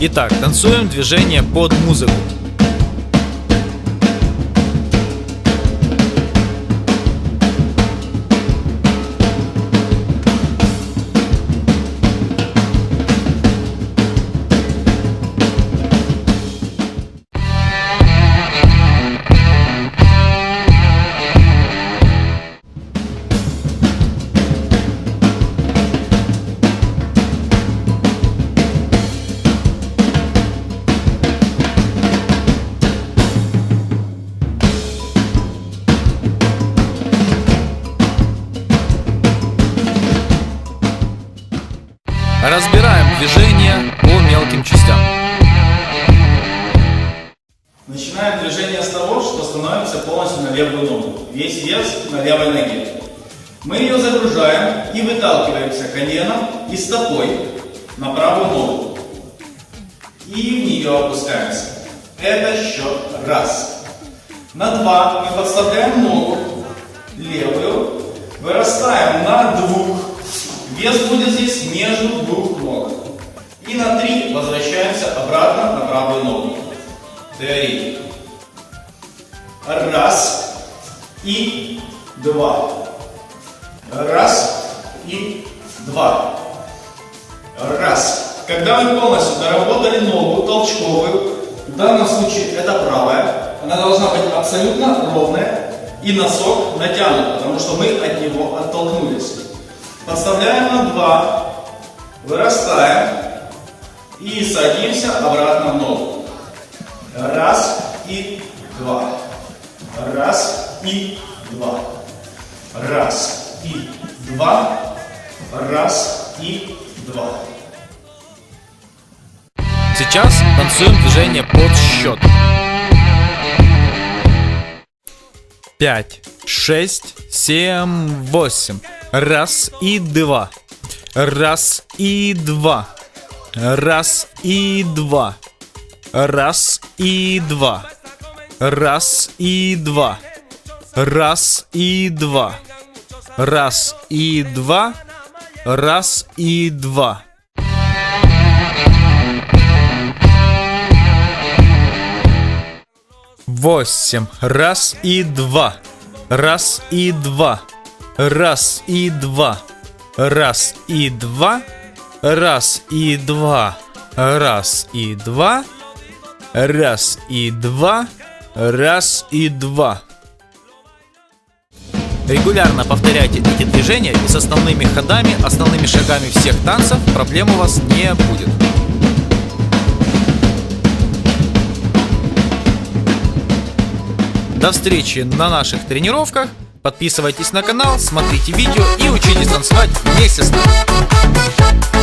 Итак, танцуем движение под музыку. Разбираем движение по мелким частям. Начинаем движение с того, что становимся полностью на левую ногу. Весь вес на левой ноге. Мы ее загружаем и выталкиваемся коленом и стопой на правую ногу. И в нее опускаемся. Это счет раз. На два мы подставляем ногу левую, вырастаем на двух. Вес будет здесь между двух ног. И на три возвращаемся обратно на правую ногу. Три. Раз и два. Раз и два. Раз. Когда мы полностью доработали ногу толчковую, в данном случае это правая, она должна быть абсолютно ровная и носок натянут, потому что мы от него оттолкнулись. Подставляем на два, вырастаем и садимся обратно в ногу. Раз и два. Раз и два. Раз и два. Раз и два. Сейчас танцуем движение под счет. 5, 6, 7, 8. Раз и два. Раз и два. Раз и два. Раз и два. Раз и два. Раз и два. Раз и два. Раз и два. Восемь. Раз и два. Раз и два. Раз и два. Раз и два. Раз и два. Раз и два. Раз и два. Раз и два. Регулярно повторяйте эти движения и с основными ходами, основными шагами всех танцев проблем у вас не будет. До встречи на наших тренировках. Подписывайтесь на канал, смотрите видео и учитесь танцевать вместе с нами.